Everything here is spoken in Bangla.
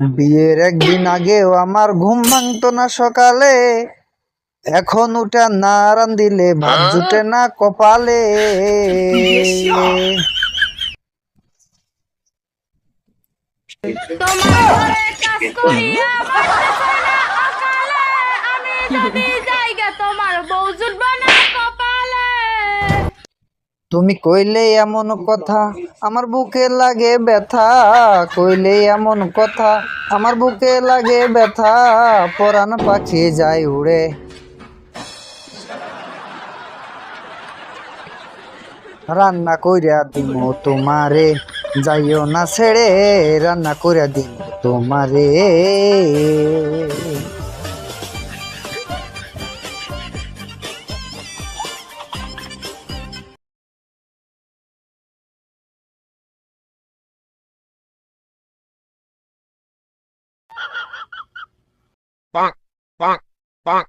বিয়ের একদিন আগেও আমার ঘুম ভাঙতো না সকালে। এখন উঠা না দিলে ভাত জুটে না কপালে। তোমার কাজ করিয়া তুমি কইলে এমন কথা, আমার বুকে লাগে ব্যথা। কইলে এমন কথা, আমার বুকে লাগে ব্যথা। পরাণ পাখি যায় উড়ে। রান্না কইরা দিব তোমারে, যাইও না ছেড়ে, রান্না কইরা দিব তোমারে। Bonk, bonk, bonk.